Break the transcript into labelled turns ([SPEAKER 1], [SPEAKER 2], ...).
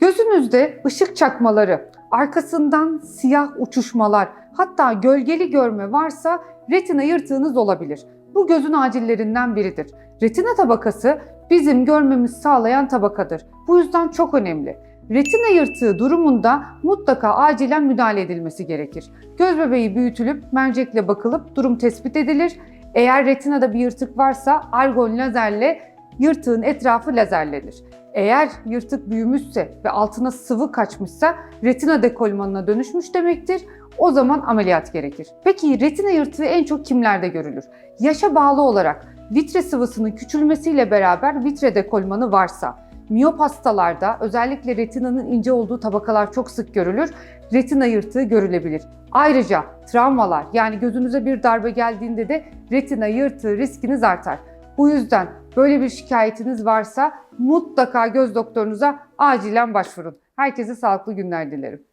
[SPEAKER 1] Gözünüzde ışık çakmaları, arkasından siyah uçuşmalar, hatta gölgeli görme varsa retina yırtığınız olabilir. Bu gözün acillerinden biridir. Retina tabakası bizim görmemizi sağlayan tabakadır. Bu yüzden çok önemli. Retina yırtığı durumunda mutlaka acilen müdahale edilmesi gerekir. Göz bebeği büyütülüp mercekle bakılıp durum tespit edilir. Eğer retinada bir yırtık varsa argon lazerle yırtığın etrafı lazerlenir. Eğer yırtık büyümüşse ve altına sıvı kaçmışsa retina dekolmanına dönüşmüş demektir. O zaman ameliyat gerekir. Peki retina yırtığı en çok kimlerde görülür? Yaşa bağlı olarak vitre sıvısının küçülmesiyle beraber vitre dekolmanı varsa, miyop hastalarda özellikle retinanın ince olduğu tabakalar çok sık görülür. Retina yırtığı görülebilir. Ayrıca travmalar yani gözünüze bir darbe geldiğinde de retina yırtığı riskiniz artar. Bu yüzden böyle bir şikayetiniz varsa mutlaka göz doktorunuza acilen başvurun. Herkese sağlıklı günler dilerim.